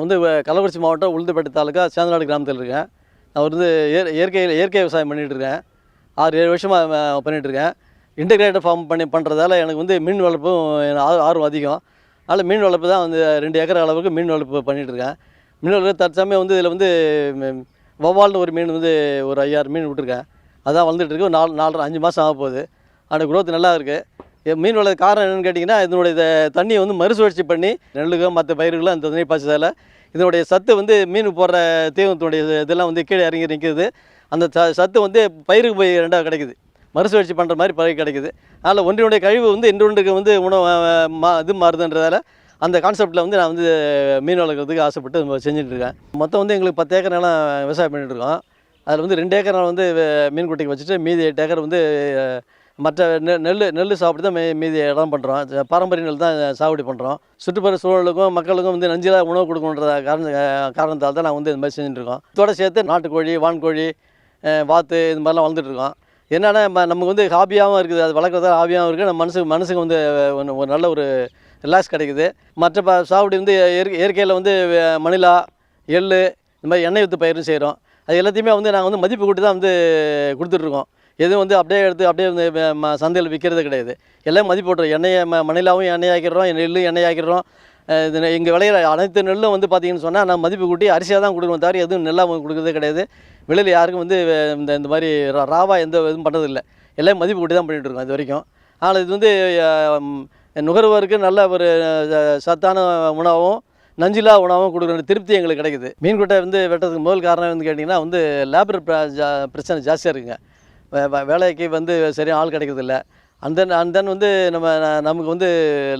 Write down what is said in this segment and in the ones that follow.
நான் வந்து கள்ளக்குறிச்சி மாவட்டம் உளுந்துப்பேட்டை தாலுக்கா சேந்தநாடு கிராமத்தில் இருக்கேன். நான் வந்து இயற் இயற்கை இயற்கை விவசாயம் பண்ணிகிட்டு இருக்கேன். ஆறு ஏழு வருஷமாக பண்ணிகிட்டு இருக்கேன். இன்டகிரேட்டட் ஃபார்ம் பண்ணி பண்ணுறதால எனக்கு வந்து மீன் வளர்ப்பும் ஆர்வம் அதிகம். அதனால் மீன் வளர்ப்பு தான் வந்து ரெண்டு ஏக்கர் அளவுக்கு மீன் வளர்ப்பு பண்ணிகிட்டு இருக்கேன். மீன் வளர்ப்பு தற்சமயம் வந்து இதில் வந்து வௌவால்னு வவ்வால்னு ஒரு மீன் வந்து ஒரு ஐயாயிரம் மீன் விட்டுருக்கேன். அதான் வளர்ந்துட்டு இருக்கு. ஒரு நாலு நாலரை அஞ்சு மாதம் ஆக போகுது அந்த குரோத் நல்லா இருக்குது மீன் வளர்க்க காரணம் என்னென்னு கேட்டிங்கன்னா இதனுடைய தண்ணியை வந்து மறுசுழற்சி பண்ணி நெல்லுக்கோ மற்ற பயிர்களும் அந்த தண்ணி பாய்ச்சதால் இதனுடைய சத்து வந்து மீன் போடுற தீவனத்தினுடைய இதெல்லாம் வந்து கீழே இறங்கி நிற்கிது அந்த ச சத்து வந்து பயிருக்கு போய் ரெண்டாக கிடைக்குது. மறுசுழற்சி பண்ணுற மாதிரி பயிர் கிடைக்குது. அதனால் ஒன்றினுடைய கழிவு வந்து இன்னொன்றுக்கு வந்து உணவு மா இது மாறுதுன்றதால அந்த கான்செப்ட்டில் வந்து நான் வந்து மீன் வளர்க்குறதுக்கு ஆசைப்பட்டு செஞ்சுட்டு இருக்கேன். மொத்தம் வந்து எங்களுக்கு பத்து ஏக்கர் நிலம் விவசாயம் பண்ணிகிட்ருக்கோம் அதில் வந்து ரெண்டு ஏக்கர் நிலம் வந்து மீன் குட்டைக்கு வச்சுட்டு மீதி எட்டு ஏக்கர் வந்து மற்ற நெ நெல் நெல் சாப்பிட்டு தான் மீ மீதி இடம் பண்ணுறோம் பாரம்பரிய நெல் தான் சாகுபடி பண்ணுறோம் சுற்றுப்புற சூழலுக்கும் மக்களுக்கும் வந்து நஞ்சிலாக உணவு கொடுக்கணுன்ற காரண காரணத்தால் தான் நான் வந்து இந்த மாதிரி செஞ்சுட்டுருக்கோம். இதோட சேர்த்து நாட்டுக்கோழி வான்கோழி வாத்து இது மாதிரிலாம் வளர்ந்துட்டுருக்கோம். என்னென்னா நமக்கு வந்து ஹாபியாகவும் இருக்குது. அது வளர்க்குறதா ஹாபியாகவும் இருக்குது. நம்ம மனசுக்கு மனசுக்கு வந்து ஒன்று ஒரு நல்ல ஒரு ரிலாக்ஸ் கிடைக்குது. மற்ற ப சாகுபடி வந்து இயற்கை இயற்கையில் வந்து மணிலா எள் இந்த மாதிரி எண்ணெய் வித்து பயிரும் செய்கிறோம் அது எல்லாத்தையுமே வந்து நாங்கள் வந்து மதிப்பு கூட்டி தான் வந்து கொடுத்துட்ருக்கோம் எதுவும் வந்து அப்படியே எடுத்து அப்படியே வந்து சந்தையில் விற்கிறது கிடையாது. எல்லாம் மதிப்பு போட்டுறோம் எண்ணெயை ம மணிலாவும் எண்ணெய் ஆக்கிடுறோம் நெல்லும் எண்ணெய் ஆக்கிடுறோம். இது இங்கே விளையிற அனைத்து நெல்லும் வந்து பார்த்தீங்கன்னு சொன்னால் நான் மதிப்பு கூட்டி அரிசியாக தான் கொடுக்குறோம் தவிர எதுவும் நெல்லாக கொடுக்குறதே கிடையாது. வெளியில் யாருக்கும் வந்து இந்த இந்த மாதிரி ரா- ராவா எந்த இதுவும் பண்ணுறதில்ல எல்லாம் மதிப்பு கூட்டி தான் பண்ணிகிட்டு இருக்கோம் இது வரைக்கும். ஆனால் இது வந்து நுகர்வோருக்கு நல்ல ஒரு சத்தான உணவும் நஞ்சிலா உணவும் கொடுக்குற திருப்தி எங்களுக்கு கிடைக்குது. மீன் குட்டை வந்து வெட்டுறதுக்கு முதல் காரணம் வந்து கேட்டிங்கன்னா வந்து லேபர் பிரச்சனை ஜாஸ்தியாக இருக்குங்க. வேலைக்கு வந்து சரியாக ஆள் கிடைக்கிறதில்ல. அந்த அண்ட் தென் வந்து நம்ம நமக்கு வந்து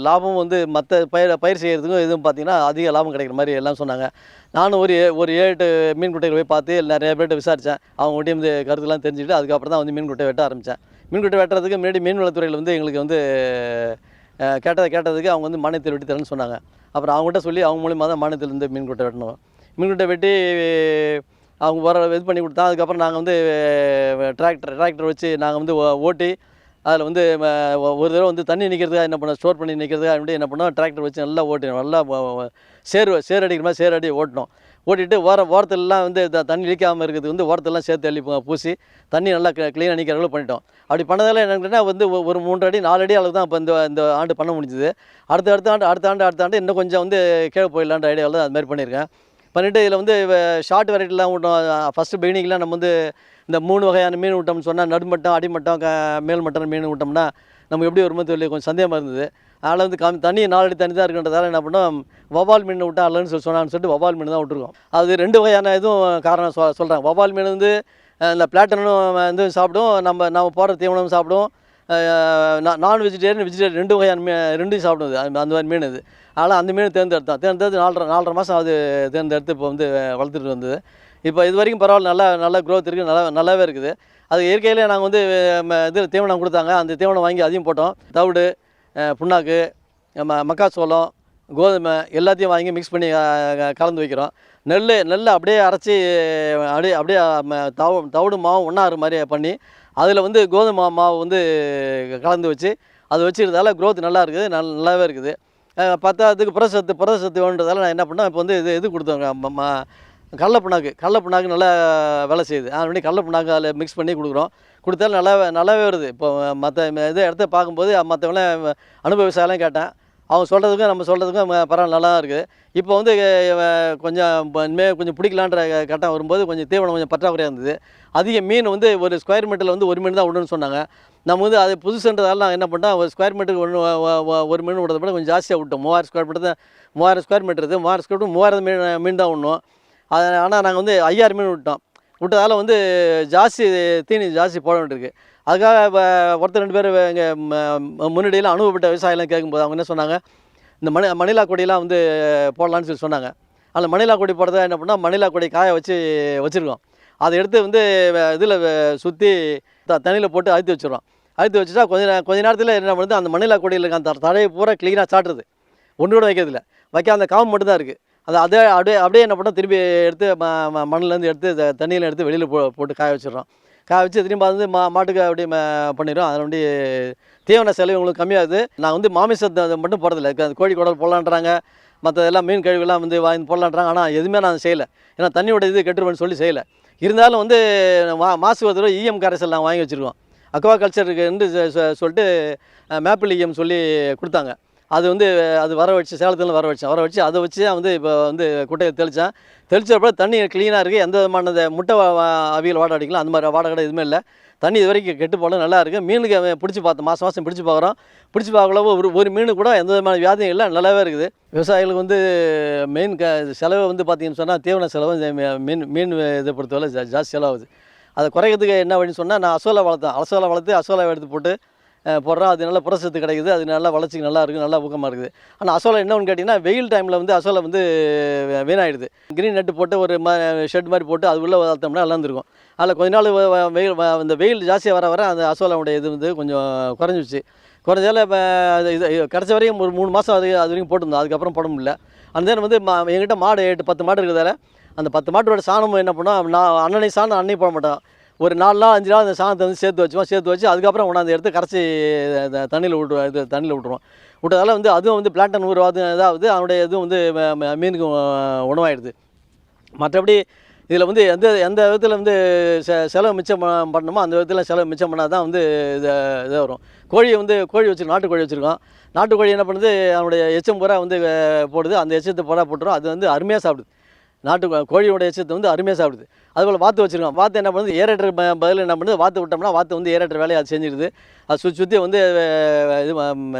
லாபம் வந்து மற்ற பயிர் பயிர் செய்கிறதுக்கும் எதுவும் பார்த்தீங்கன்னா அதிக லாபம் கிடைக்கிற மாதிரி எல்லாம் சொன்னாங்க. நானும் ஒரு ஒரு ஏழு எட்டு மீன் குட்டைகள் போய் பார்த்து நிறைய பேர்கிட்ட விசாரித்தேன் அவங்ககிட்டயும் வந்து கருத்துலாம் தெரிஞ்சுக்கிட்டு அதுக்கப்புறம் தான் வந்து மீன் குட்டை வெட்ட ஆரம்பித்தேன் மீன் குட்டை வெட்டுறதுக்கு முன்னாடி மீன்வளத்துறையில் வந்து எங்களுக்கு வந்து கேட்டதை கேட்டதுக்கு அவங்க வந்து மானியத்தில் வெட்டி தரேன்னு சொன்னாங்க. அப்புறம் அவங்ககிட்ட சொல்லி அவங்க மூலியமாக தான் மானியத்திலேருந்து மீன் குட்டை வெட்டணும். மீன் குட்டை வெட்டி அவங்க வர இது பண்ணி கொடுத்தா அதுக்கப்புறம் நாங்கள் வந்து டிராக்டர் டிராக்டர் வச்சு நாங்கள் வந்து ஓ- ஓட்டி அதில் வந்து ஒரு தடவை வந்து தண்ணி நிற்கிறதுக்காக என்ன பண்ணோம் ஸ்டோர் பண்ணி நிற்கிறதுக்காக அப்படி என்ன பண்ணோம் டிராக்டர் வச்சு நல்லா ஓட்டி நல்லா சேர் சேர் அடிக்கிற மாதிரி சேர் அடி ஓட்டினோம். ஓட்டிட்டு ஓர ஓரத்துலலாம் வந்து த- தண்ணி லீக்காமல் இருக்கிறது வந்து ஓரத்தெல்லாம் சேர்த்து அள்ளிப்போம் பூசி தண்ணி நல்லா க்ளீனாக நிற்கிற அளவு பண்ணிட்டோம். அப்படி பண்ணதால் என்னன்னா வந்து ஒரு மூன்று அடி நாலு அடி அளவுக்கு தான் இப்போ இந்த இந்த ஆண்டு பண்ண முடிஞ்சுது. அடுத்த அடுத்த ஆண்டு அடுத்த ஆண்டு அடுத்த ஆண்டு இன்னும் கொஞ்சம் வந்து கீழே போயிடலான்ற ஐடியாவில் தான் அது மாதிரி பண்ணியிருக்கேன். பண்ணிவிட்டு இதில் வந்து ஷார்ட் வெரைட்டிலாம் விட்டோம் ஃபஸ்ட்டு பிகினிங்லாம் நம்ம வந்து இந்த மூணு வகையான மீன் விட்டோம்னு சொன்னால் நடுமட்டம் அடிமட்டம் க மேல்மட்டம் மீன் விட்டோம்னா நமக்கு எப்படி வருமோ தெரியல கொஞ்சம் சந்தேகமாக இருந்தது. அதனால் வந்து கம் தண்ணி நாலடி தண்ணி தான் இருக்கின்றதால என்ன பண்ணோம் வவால் மீன் விட்டா அல்லன்னு சொல்லி சொன்னான்னு சொல்லிட்டு வவால் மீன் தான் விட்டுருக்கோம் அது ரெண்டு வகையான இதுவும் காரணம் சொ சொல்கிறாங்க வவால் மீன் வந்து இந்த பிளாட்டனும் வந்து சாப்பிடும் நம்ம நம்ம போடுற தீவனம் சாப்பிடும் நான் வெஜிடேரியன் வெஜிடேரியன் ரெண்டு வகையான மீன் ரெண்டும் சாப்பிடுது அந்த மாதிரி மீன் இது ஆனால் அந்த மீன் தேர்ந்தெடுத்தான். தேர்ந்தெடுத்து நாலரை நாலரை மாதம் அது தேர்ந்தெடுத்து இப்போ வந்து வளர்த்துட்டு வந்தது. இப்போ இது வரைக்கும் பரவாயில்ல நல்லா நல்ல க்ரோத் இருக்குது நல்லா நல்லாவே இருக்குது. அது இயற்கையிலே நாங்கள் வந்து ம- இது தீவனம் கொடுத்தாங்க. அந்த தீவனம் வாங்கி அதையும் போட்டோம். தவிடு புண்ணாக்கு ம மக்காச்சோளம் கோதுமை எல்லாத்தையும் வாங்கி மிக்ஸ் பண்ணி கலந்து வைக்கிறோம். நெல் நெல் அப்படியே அரைச்சி அப்படியே அப்படியே தவ தவு தவிடு மாவும் ஒன்றாறு மாதிரி பண்ணி அதில் வந்து கோதுமை மாவு வந்து கலந்து வச்சு அது வச்சுருந்தால க்ரோத் நல்லா இருக்குது நல் நல்லாவே இருக்குது. பத்தாவதுக்கு பிரசத்து புரசத்து புரசத்து வேணுன்றதால நான் என்ன பண்ணேன் இப்போ வந்து இது இது கொடுத்தோங்க ம- கடல புண்ணாக்கு கடல புண்ணாக்கு நல்லா வேலை செய்யுது. அதனால கடல புண்ணாக்கு அதில் மிக்ஸ் பண்ணி கொடுக்குறோம். கொடுத்தாலும் நல்லா நல்லாவே வருது. இப்போ மற்ற இது இடத்த பார்க்கும்போது மற்றவங்களாம் அனுபவ விவசாயம்லாம் கேட்டேன். அவங்க சொல்கிறதுக்கும் நம்ம சொல்கிறதுக்கும் பரவாயில்ல நல்லா இருக்குது இப்போ வந்து கொஞ்சம் இனிமேல் கொஞ்சம் பிடிக்கலான்ற கட்டம் வரும்போது கொஞ்சம் தீவனம் கொஞ்சம் பற்றாக்குறையாக இருந்தது. அதிக மீன் வந்து ஒரு ஸ்கொயர் மீட்டரில் வந்து ஒரு மீன் தான் விடணும்னு சொன்னாங்க. நம்ம வந்து அது புதுசுன்றதால நான் என்ன பண்ணேன் ஒரு ஸ்கொயர் மீட்டருக்கு ஒன்று ஒரு மீன் விடுறத விட கொஞ்சம் ஜாஸ்தியாக விட்டோம். மூவாயிரம் ஸ்கொயர் மீட்டர் தான் மூவாயிரம் ஸ்கொயர் மீட்டர் இருக்குது மூவாயிரம் ஸ்கொயர் மீட்டர் மூவாயிரம் மீன் மீன் தான் விடணும். அது ஆனால் நாங்கள் வந்து ஐயாயிரம் மீன் விட்டோம். விட்டதால வந்து ஜாஸ்தி தீனி ஜாஸ்தி போட வேண்டியிருக்கு. அதுக்காக ஒருத்தர் ரெண்டு பேர் இங்கே முன்னாடியெல்லாம் அனுபவப்பட்ட விவசாயிலாம் கேட்கும்போது அவங்க என்ன சொன்னாங்க இந்த மணி மணிலா கொடியெலாம் வந்து போடலான்னு சொல்லி சொன்னாங்க. அதில் மணிலா கொடி போடுறதா என்ன பண்ணால் மணிலா கொடி காய வச்சு வச்சுருக்கோம். அதை எடுத்து வந்து இதில் சுற்றி த தண்ணியில் போட்டு அழுத்தி வச்சுருவோம் அழுத்தி வச்சுட்டா கொஞ்ச நே- கொஞ்ச நேரத்தில் என்ன பண்ணுது அந்த மணிலா கொடியில் இருக்க அந்த தடையை பூரா க்ளீனாக சாட்டுறது. ஒன்று கூட வைக்கிறதில்ல. வைக்க அந்த காம்பு மட்டும்தான் இருக்குது அது அதே அப்படியே அப்படியே என்ன பண்ணோம் திரும்பி எடுத்து ம ம- மண்ணுலேருந்து எடுத்து த- தண்ணியில் எடுத்து வெளியில் போ போட்டு காய வச்சிடுறோம். காய வச்சு திரும்ப வந்து மா மாட்டுக்கு அப்படியே பண்ணிடும் அதில் வந்து தீவன செலவு உங்களுக்கு கம்மியாகுது. நான் வந்து மாமிசத்தை அது மட்டும் போடுறதில்ல. க- கோழி குடல் போடலான்றாங்க. மற்றதெல்லாம் மீன் கழிவுலாம் வந்து வாங்கி போடலான்றாங்க. ஆனால் எதுவுமே நான் செய்யலை. ஏன்னா தண்ணியோட இது கெட்டுருவேன்னு சொல்லி செய்யலை. இருந்தாலும் வந்து மா மாசு ஒரு தடவை இஎம் கரைசல் நான் வாங்கி வச்சுருக்கோம். அக்வா கல்ச்சருக்கு சொ- சொல்லிட்டு மேப்பிள் இஎம் சொல்லி கொடுத்தாங்க. அது வந்து அது வர வச்சு சேலத்தில் வர வச்சேன் வர வச்சு அதை வச்சு தான் வந்து இப்போ வந்து குட்டையை தெளித்தேன் தெளிச்சப்போ தண்ணி க்ளீனாக இருக்குது எந்த விதமான முட்டை அவியல் வாடை அடிக்கலாம் அந்த மாதிரி வாடை கடை எதுவுமே இல்லை. தண்ணி இது வரைக்கும் கெட்டு போல நல்லா இருக்குது மீனுக்கு பிடிச்சி பார்த்தோம் மாதம் மாதம் பிடிச்சி பார்க்குறோம் பிடிச்சி பார்க்கல ஒரு ஒரு மீன் கூட எந்த விதமான வியாதியும் இல்லை. நல்லாவே இருக்குது. விவசாயிகளுக்கு வந்து மெயின் க செலவு வந்து பார்த்தீங்கன்னு சொன்னால் தீவன செலவு மீ- மீன் மீன் இதை பொறுத்தவரை ஜா ஜாஸ்தி செலவாகுது. அதை குறைக்கிறதுக்கு என்ன வழின்னு சொன்னால் நான் அசோலா வளர்த்தேன். அசோலா வளர்த்து அசோலா எடுத்து போட்டு போடுறோம் அது நல்ல புரசத்து கிடைக்குது அது நல்லா வளர்ச்சிக்கு நல்லா இருக்குது நல்லா ஊக்கமாக இருக்குது. ஆனால் அசோலா என்ன ஒன்று கேட்டிங்கன்னா வெயில் டைமில் வந்து அசோலா வந்து வீணாயிடுது. க்ரீன் நெட்டு போட்டு ஒரு ம ஷெட் மாதிரி போட்டு அது உள்ளே வளர்த்தோம்னா நல்லா இருந்திருக்கும். அதில் கொஞ்ச நாள் வெயில் அந்த வெயில் ஜாஸ்தியாக வர வர அந்த அசோலாவுடைய இது வந்து கொஞ்சம் குறைஞ்சிச்சு குறைஞ்சால இப்போ இது இது கிடச்ச வரையும் ஒரு மூணு மாதம் அது அது வரைக்கும் போட்டிருந்தோம். அதுக்கப்புறம் போட முடியல. அந்த நேரம் வந்து மா எங்கிட்ட மாடு எட்டு பத்து மாடு இருக்கிறதால அந்த பத்து மாட்டோட சாணமும் என்ன பண்ணோம் நான் அன்னனை சாணம் அன்னையும் போட மாட்டோம். ஒரு நாலு நாள் அஞ்சு நாள் அந்த சாணத்தை வந்து சேர்த்து வச்சுவோம் சேர்த்து வச்சு அதுக்கப்புறம் கொண்டாந்து எடுத்து கரைச்சி தண்ணியில் விட்டுருவோம் இது தண்ணியில் விட்டுருவோம் விட்டதால வந்து அதுவும் வந்து பிளாட்டன் உருவாது இதாகுது அதனுடைய இதுவும் வந்து ம- ம- மீனுக்கு உணவாயிடுது. மற்றபடி இதில் வந்து எந்த எந்த விதத்தில் வந்து செ செலவு மிச்சம் பண்ணணுமோ அந்த விதத்தில் செலவு மிச்சம் பண்ணால் தான் வந்து இதை இதாக வரும். கோழியை வந்து கோழி வச்சுருக்கோம் நாட்டுக்கோழி வச்சுருக்கோம். நாட்டுக்கோழி என்ன பண்ணுது? அதனுடைய எச்சம் பூரா வந்து போடுது. அந்த எச்சத்தை பூரா போட்டுரும். அது வந்து அருமையாக சாப்பிடுது. நாட்டு கோழியோட எச்சத்தை வந்து அருமையாக சாப்பிடுது. அதுபோல் வாத்து வச்சுருக்கோம் வாத்து என்ன பண்ணுது? ஏரேட்டர் பதில் என்ன பண்ணுது? வாத்து விட்டோம்னா வாத்து வந்து ஏரேட்டர் வேலையை அது செஞ்சிருது. அது சுற்றி சுற்றி வந்து இது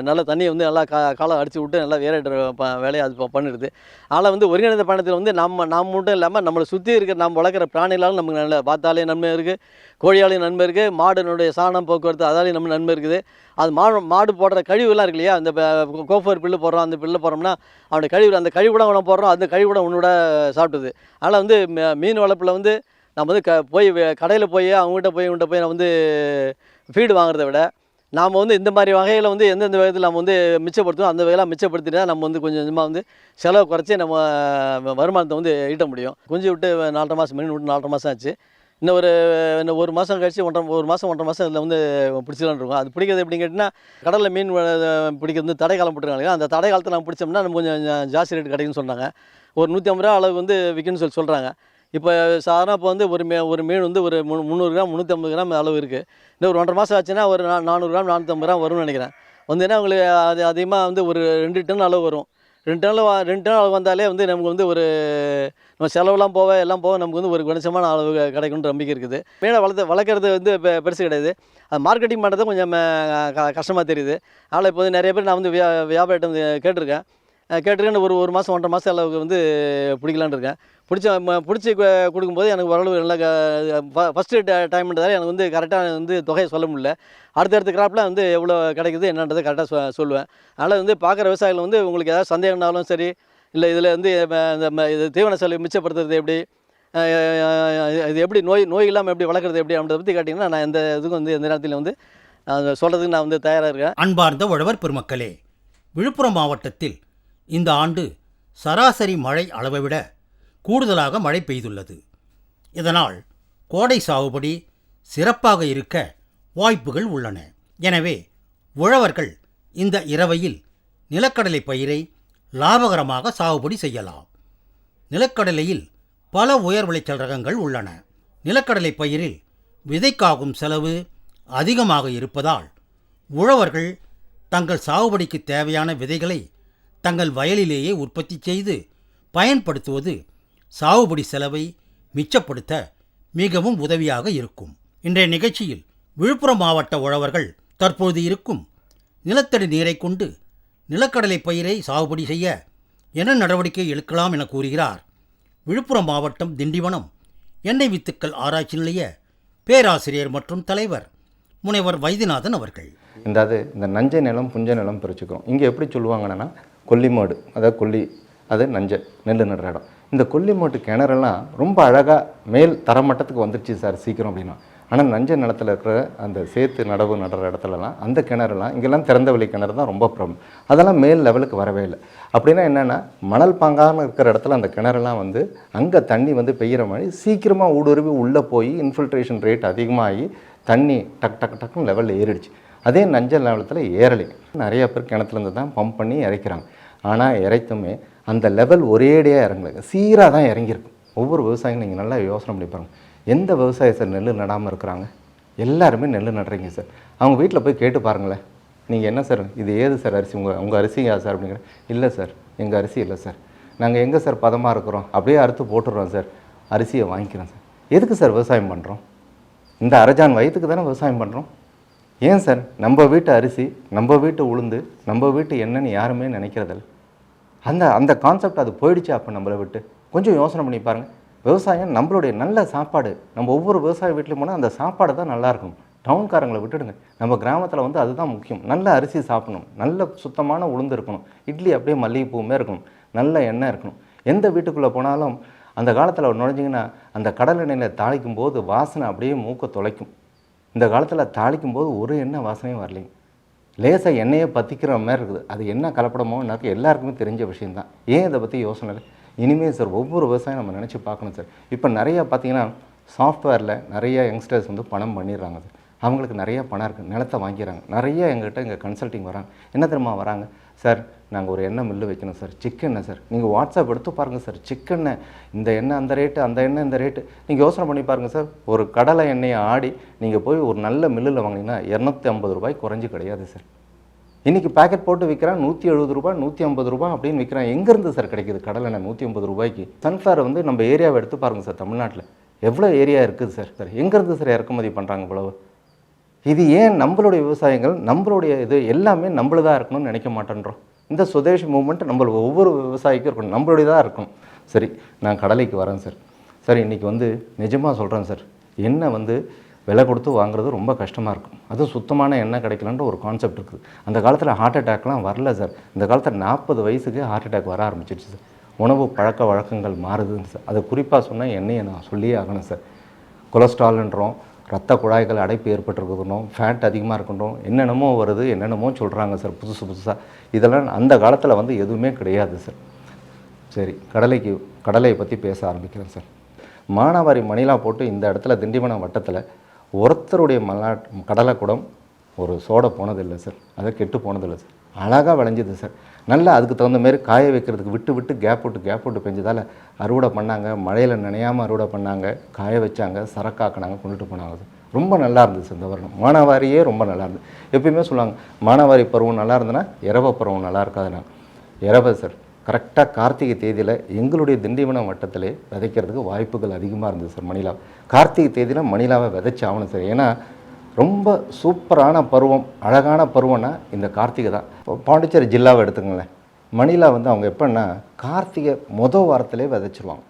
நல்ல தண்ணியை வந்து நல்லா கா காலம் அடித்து விட்டு நல்லா ஏரேட்டர் ப வேலையை அது பண்ணிடுது ஆனால் வந்து ஒருங்கிணைந்த பயணத்தில் வந்து நம்ம நம்ம மட்டும் இல்லாமல் நம்மளை சுற்றி இருக்கிற நம்ம வளர்க்குற பிராணிகளாலும் நமக்கு நல்ல பார்த்தாலே நன்மை இருக்குது கோழியாலையும் நன்மை இருக்குது மாடுனுடைய சாணம் போக்குவரத்து அதாலையும் நம்ம நன்மை இருக்குது. அது மாடு மாடு போடுற கழிவுலாம் இருக்கு இல்லையா? அந்த கோஃபர் பில்லு போடுறோம் அந்த பில்லு போடுறோம்னா அவனுடைய கழிவு அந்த கழிவு கூட உணவு போடுறோம் அந்த கழிவு கூட உன்னோட சாப்பிட்டுது. அதனால் வந்து மீன் வளர்ப்பில் வந்து நம்ம வந்து க போய் கடையில் போய் அவங்ககிட்ட போய் இவங்ககிட்ட போய் நம்ம வந்து ஃபீடு வாங்குறத விட நாம் வந்து இந்த மாதிரி வகையில் வந்து எந்தெந்த விதத்தில் நம்ம வந்து மிச்சப்படுத்தணும் அந்த வகையெல்லாம் மிச்சப்படுத்திட்டு நம்ம வந்து கொஞ்சம் கொஞ்சமாக வந்து செலவு குறைச்சி நம்ம வருமானத்தை வந்து ஈட்ட முடியும். குஞ்சு விட்டு நாலரை மாதம் மீன் விட்டு நாலரை மாதம் ஆச்சு. இன்னும் ஒரு இன்னும் ஒரு மாதம் கழிச்சு ஒன்றரை ஒரு மாதம் ஒன்றரை மாதம் இதில் வந்து பிடிச்சலான்னு இருக்கும். அது பிடிக்கிறது எப்படின்னு கேட்டிங்கன்னா கடலில் மீன் பிடிக்கிறது வந்து தடை காலம் போட்டுருக்காங்க இல்லையா? அந்த தடை காலத்தில் நம்ம பிடிச்சோம்னா நம்ம கொஞ்சம் ஜாஸ்தி ரேட் கிடைக்குன்னு சொன்னாங்க ஒரு நூற்றி ஐம்பது ரூபா அளவுக்கு வந்து விற்குன்னு சொல்லி சொல்கிறாங்க இப்போ சாதாரண இப்போ வந்து ஒரு மீ ஒரு மீன் வந்து ஒரு மு முந்நூறு கிராம் முந்நூற்றம்பது கிராம் அளவு இருக்குது இன்னும் ஒரு ஒன்றரை மாதம் ஆச்சுன்னா ஒரு நா- நானூறு கிராம் நானூற்றம்பது கிராம் வரும்னு நினைக்கிறேன். வந்துன்னா உங்களுக்கு அது அதிகமாக வந்து ஒரு ரெண்டு டன் அளவு வரும். ரெண்டு டன் ரெண்டு டன் அளவு வந்தாலே வந்து நமக்கு வந்து ஒரு நம்ம செலவுலாம் போக எல்லாம் போக நமக்கு வந்து ஒரு கணிசமான அளவு கிடைக்கும்ன்ற நம்பிக்கை இருக்குது. மீனை வளர்த்து வளர்க்குறது வந்து இப்போ பெருசு கிடையாது. அது மார்க்கெட்டிங் பண்ணுறது கொஞ்சம் கஷ்டமாக தெரியுது. அதனால் இப்போ வந்து நிறைய பேர் நான் வந்து வியா வியாபாரம் வந்து கேட்டிருக்கேன். கேட்டிருக்கேன். ஒரு ஒரு மாதம் ஒன்றரை மாதம் அளவுக்கு வந்து பிடிக்கலான்னு இருக்கேன். பிடிச்ச பிடிச்சி கொடுக்கும்போது எனக்கு ஓரளவு நல்லா ஃபஸ்ட்டு டைம்ன்றதால எனக்கு வந்து கரெக்டாக வந்து தொகையை சொல்ல முடியல. அடுத்தடுத்த கிராப்பில் வந்து எவ்வளோ கிடைக்குது என்னன்றதை கரெக்டாக சொல்லுவேன். அதனால் வந்து பார்க்குற விவசாயிகள் வந்து உங்களுக்கு ஏதாவது சந்தேகம்னாலும் சரி இல்லை இதில் வந்து இந்த ம- இது தீவன செலவு மிச்சப்படுத்துறது எப்படி இது எப்படி நோய் நோய் இல்லாமல் எப்படி வளர்க்குறது எப்படி அப்படின்றத பற்றி கேட்டிங்கன்னா நான் எந்த இதுக்கும் வந்து எந்த நேரத்தில் வந்து சொல்கிறதுக்கு நான் வந்து தயாராக இருக்கேன். அன்பார்ந்த உழவர் பெருமக்களே விழுப்புரம் மாவட்டத்தில் இந்த ஆண்டு சராசரி மழை அளவை விட கூடுதலாக மழை பெய்துள்ளது. இதனால் கோடை சாகுபடி சிறப்பாக இருக்க வாய்ப்புகள் உள்ளன. எனவே உழவர்கள் இந்த இரவையில் நிலக்கடலை பயிரை லாபகரமாக சாகுபடி செய்யலாம். நிலக்கடலையில் பல உயர் விளைச்சல் ரகங்கள் உள்ளன. நிலக்கடலை பயிரில் விதைக்காகும் செலவு அதிகமாக இருப்பதால் உழவர்கள் தங்கள் சாகுபடிக்கு தேவையான விதைகளை தங்கள் வயலிலேயே உற்பத்தி செய்து பயன்படுத்துவது சாகுபடி செலவை மிச்சப்படுத்த மிகவும் உதவியாக இருக்கும். இன்றைய நிகழ்ச்சியில் விழுப்புரம் மாவட்ட உழவர்கள் தற்போது இருக்கும் நிலத்தடி நீரை கொண்டு நிலக்கடலை பயிரை சாகுபடி செய்ய என்ன நடவடிக்கை எடுக்கலாம் என கூறுகிறார். விழுப்புரம் மாவட்டம் திண்டிவனம் எண்ணெய் வித்துக்கள் ஆராய்ச்சி நிலைய பேராசிரியர் மற்றும் தலைவர் முனைவர் வைத்தியநாதன் அவர்கள். இந்த அது இந்த நஞ்சை நிலம் புஞ்ச நிலம் பிரிச்சுக்கிறோம் இங்கே எப்படி சொல்லுவாங்கன்னா கொல்லிமாடு அதாவது கொல்லி அது நஞ்சை நெல் நடுற இடம். இந்த கொல்லிமாட்டு கிணறெல்லாம் ரொம்ப அழகாக மேல் தரமட்டத்துக்கு வந்துருச்சு சார் சீக்கிரம் அப்படின்னா. ஆனால் நஞ்சை நிலத்தில் இருக்கிற அந்த சேத்து நடவு நடுற இடத்துலலாம் அந்த கிணறுலாம் இங்கெல்லாம் திறந்த வழி கிணறு தான் ரொம்ப ப்ராப்ளம் அதெல்லாம் மேல் லெவலுக்கு வரவே இல்லை. அப்படின்னா என்னென்னா மணல் பாங்கான இருக்கிற இடத்துல அந்த கிணறுலாம் வந்து அங்கே தண்ணி வந்து பெய்கிற மாதிரி சீக்கிரமாக ஊடுருவி உள்ளே போய் இன்ஃபில்ட்ரேஷன் ரேட் அதிகமாகி தண்ணி டக் டக் டக்குன்னு லெவலில் ஏறிடுச்சு. அதே நஞ்சல் லெவலத்தில் ஏறலை. நிறையா பேர் கிணத்துலேருந்து தான் பம்ப் பண்ணி இறைக்கிறாங்க. ஆனால் இறைத்துமே அந்த லெவல் ஒரேடியாக இறங்கல சீராக தான் இறங்கியிருக்கும் ஒவ்வொரு விவசாயிகளும் நீங்கள் நல்லா யோசனை பண்ணி பாருங்க. எந்த விவசாயி சார் நெல் நடாமல் இருக்கிறாங்க? எல்லாருமே நெல் நடுறீங்க சார். அவங்க வீட்டில் போய் கேட்டு பாருங்களேன். நீங்கள் என்ன சார்? இது ஏது சார் அரிசி? உங்கள் உங்கள் அரிசியா சார் அப்படிங்கிற? இல்லை சார். எங்கள் அரிசி இல்லை சார். நாங்கள் எங்கே சார் பதமாக இருக்கிறோம்? அப்படியே அறுத்து போட்டுடுறோம் சார். அரிசியை வாங்கிக்கிறோம் சார். எதுக்கு சார் விவசாயம் பண்ணுறோம் இந்த அரஜான் வயிற்றுக்கு தானே விவசாயம் பண்ணுறோம் ஏன் சார்? நம்ம வீட்டு அரிசி நம்ம வீட்டு உளுந்து நம்ம வீட்டு என்னன்னு யாருமே நினைக்கிறதில்ல. அந்த அந்த கான்செப்ட் அது போயிடுச்சு அப்போ நம்மளை விட்டு. கொஞ்சம் யோசனை பண்ணி பாருங்கள் விவசாயம் நம்மளுடைய நல்ல சாப்பாடு. நம்ம ஒவ்வொரு விவசாய வீட்லையும் போனால் அந்த சாப்பாடு தான் நல்லாயிருக்கும் டவுன்காரங்களை விட்டுடுங்க. நம்ம கிராமத்தில் வந்து அதுதான் முக்கியம். நல்ல அரிசி சாப்பிடணும். நல்ல சுத்தமான உளுந்து இருக்கணும். இட்லி அப்படியே மல்லிகைப்பூவுமே இருக்கணும். நல்ல எண்ணெய் இருக்கணும். எந்த வீட்டுக்குள்ளே போனாலும் அந்த காலத்தில் நுழைஞ்சிங்கன்னா அந்த கடல் எண்ணெயில் தாளிக்கும் போது வாசனை அப்படியே மூக்க தொலைக்கும். இந்த காலத்தில் தாளிக்கும் போது ஒரு எண்ணெய் வாசனையும் வரலைங்க. லேசாக எண்ணெயை பற்றிக்கிற மாதிரி இருக்குது. அது என்ன கலப்படமோ எனக்கு எல்லாருக்குமே தெரிஞ்ச விஷயந்தான் ஏன் இதை பற்றி யோசனை இல்லை? இனிமேல் சார் ஒவ்வொரு விவசாயம் நம்ம நினச்சி பார்க்கணும் சார். இப்போ நிறையா பார்த்தீங்கன்னா சாஃப்ட்வேரில் நிறைய யங்ஸ்டர்ஸ் வந்து பணம் பண்ணிடுறாங்க சார். அவங்களுக்கு நிறையா பணம் இருக்குது நிலத்தை வாங்கிடுறாங்க. நிறைய எங்கிட்ட இங்கே கன்சல்ட்டிங் வராங்க. என்ன தெரியுமா வராங்க? சார் நாங்கள் ஒரு எண்ணெய் மில்லு வைக்கணும் சார் சிக்கெண்ணெய் சார் நீங்கள் வாட்ஸ்அப் எடுத்து பாருங்கள் சார் சிக்கெண்ணெய் இந்த எண்ணெய் அந்த ரேட்டு அந்த எண்ணெய் இந்த ரேட்டு நீங்கள் யோசனை பண்ணி பாருங்கள் சார் ஒரு கடலை எண்ணெயை ஆடி நீங்கள் போய் ஒரு நல்ல மில்லில் வாங்கினீங்கன்னா இரநூத்தி ஐம்பது ரூபாய் குறைஞ்சி கிடையாது சார் இன்றைக்கி பேக்கெட் போட்டு விற்கிறான் நூற்றி எழுபது ரூபாய் நூற்றி ஐம்பது ரூபாய் அப்படின்னு விற்கிறான் எங்கேருந்து சார் கிடைக்குது கடலெண்ணெய் நூற்றி ஐம்பது ரூபாய்க்கு? சன்ஃப்ளவர் வந்து நம்ம ஏரியாவை எடுத்து பாருங்கள் சார் தமிழ்நாட்டில். எவ்வளோ ஏரியா இருக்குது சார் சார் எங்கேருந்து சார் இறக்குமதி பண்ணுறாங்க இவ்வளவு? இது ஏன் நம்மளுடைய விவசாயங்கள் நம்மளுடைய இது எல்லாமே நம்மளதாக இருக்கணும்னு நினைக்க மாட்டேன்றோம். இந்த சுதேஷ் மூமெண்ட் நம்ம ஒவ்வொரு விவசாயிக்கும் இருக்கணும். நம்மளுடையதாக இருக்கணும். சரி நான் கடலைக்கு வரேன் சார். சார் இன்றைக்கி வந்து நிஜமாக சொல்கிறேன் சார். எண்ணெய் வந்து விலை கொடுத்து வாங்குறது ரொம்ப கஷ்டமாக இருக்கும். அதுவும் சுத்தமான எண்ணெய் கிடைக்கலன்ற ஒரு கான்செப்ட் இருக்குது. அந்த காலத்தில் ஹார்ட் அட்டாக்லாம் வரல சார். இந்த காலத்தில் நாற்பது வயசுக்கு ஹார்ட் அட்டாக் வர ஆரம்பிச்சிருச்சு சார். உணவு பழக்க வழக்கங்கள் மாறுதுன்னு சார். அதை குறிப்பாக சொன்னால் எண்ணெயை நான் சொல்லியே ஆகணும் சார். கொலஸ்ட்ரால்ன்றோம் ரத்த குழாய்கள் அடைப்பு ஏற்பட்டிருக்கணும் ஃபேட் அதிகமாக இருக்கணும் என்னென்னமோ வருது என்னென்னமோ சொல்கிறாங்க சார் புதுசு புதுசாக இதெல்லாம் அந்த காலத்தில் வந்து எதுவுமே கிடையாது சார் சரி கடலைக்கு கடலையை பற்றி பேச ஆரம்பிக்கிறேன் சார் மானாவாரி மணிலா போட்டு இந்த இடத்துல திண்டிவனம் வட்டத்தில் ஒருத்தருடைய மலா கடலை குடம் ஒரு சோடை போனதில்லை சார் அதை கெட்டு போனதில்லை சார் அழகாக விளைஞ்சிது சார் நல்லா அதுக்கு தகுந்த மாதிரி காய வைக்கிறதுக்கு விட்டு விட்டு கேப் விட்டு கேப் விட்டு பெஞ்சதால் அறுவடை பண்ணாங்க மழையில் நனையாமல் அறுவடை பண்ணாங்க காய வச்சாங்க சரக்காக்குனாங்க கொண்டுட்டு போனாங்க. சார் ரொம்ப நல்லா இருந்துச்சு சார் இந்த வருடம். மானாவாரியே ரொம்ப நல்லா இருந்தது. எப்பயுமே சொல்லுவாங்க மானாவாரி பருவம் நல்லா இருந்ததுன்னா இரவ பருவம் நல்லா இருக்காதுன்னா. இரவ சார் கரெக்டாக கார்த்திகை தேதியில் எங்களுடைய திண்டிவனம் வட்டத்திலே விதைக்கிறதுக்கு வாய்ப்புகள் அதிகமாக இருந்தது சார் மணிலா கார்த்திகை தேதியில் மணிலாவை விதைச்சி ஆகணும் சார். ஏன்னா ரொம்ப சூப்பரான பருவம் அழகான பருவம்னா இந்த கார்த்திகை தான். இப்போ பாண்டிச்சேரி ஜில்லாவை எடுத்துங்களேன் மணிலா வந்து அவங்க எப்படின்னா கார்த்திகை மொதல் வாரத்திலே விதைச்சிருவாங்க.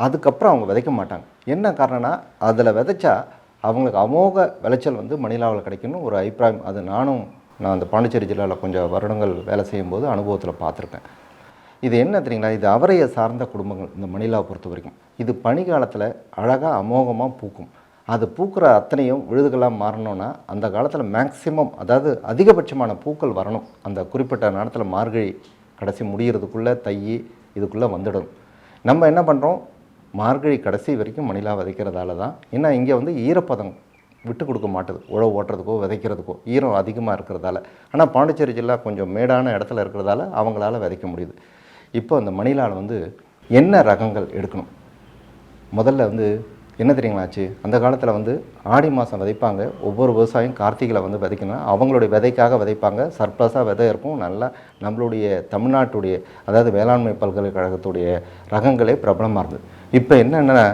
அதுக்கப்புறம் அவங்க விதைக்க மாட்டாங்க. என்ன காரணம்னா அதில் விதைச்சா அவங்களுக்கு அமோக விளைச்சல் வந்து மணிலாவில் கிடைக்கணும் ஒரு அபிப்பிராயம். அது நானும் நான் அந்த பாண்டிச்சேரி ஜில்லாவில் கொஞ்சம் வருடங்கள் வேலை செய்யும்போது அனுபவத்தில் பார்த்துருக்கேன் இது என்ன தெரியுங்களா? இது அவரையை சார்ந்த குடும்பங்கள் இந்த மணிலாவை பொறுத்த வரைக்கும். இது பனிகாலத்தில் அழகாக அமோகமாக பூக்கும். அது பூக்கிற அத்தனையும் விழுதுகளாக மாறணும்னா அந்த காலத்தில் மேக்சிமம் அதாவது அதிகபட்சமான பூக்கள் வரணும். அந்த குறிப்பிட்ட நேரத்தில் மார்கழி கடைசி முடிகிறதுக்குள்ளே தை இதுக்குள்ளே வந்துடும். நம்ம என்ன பண்ணுறோம் மார்கழி கடைசி வரைக்கும் மணிலா விதைக்கிறதால தான். ஏன்னா இங்கே வந்து ஈரப்பதம் விட்டு கொடுக்க மாட்டுது. உழவு ஓட்டுறதுக்கோ விதைக்கிறதுக்கோ. ஈரம் அதிகமாக இருக்கிறதால. ஆனால் பாண்டிச்சேரி ஜில்லா கொஞ்சம் மேடான இடத்துல இருக்கிறதால அவங்களால விதைக்க முடியுது. இப்போ அந்த மணிலால் வந்து என்ன ரகங்கள் எடுக்கணும்? முதல்ல வந்து என்ன தெரியுங்களாச்சு அந்த காலத்தில் வந்து ஆடி மாதம் விதைப்பாங்க. ஒவ்வொரு விவசாயம் கார்த்திகையில் வந்து விதைக்கணும் அவங்களுடைய விதைக்காக விதைப்பாங்க. சர்ப்ளஸாக விதை இருக்கும். நல்லா நம்மளுடைய தமிழ்நாட்டுடைய அதாவது வேளாண்மை பல்கலைக்கழகத்துடைய ரகங்களே பிரபலமாக இருந்தது. இப்போ என்னென்னா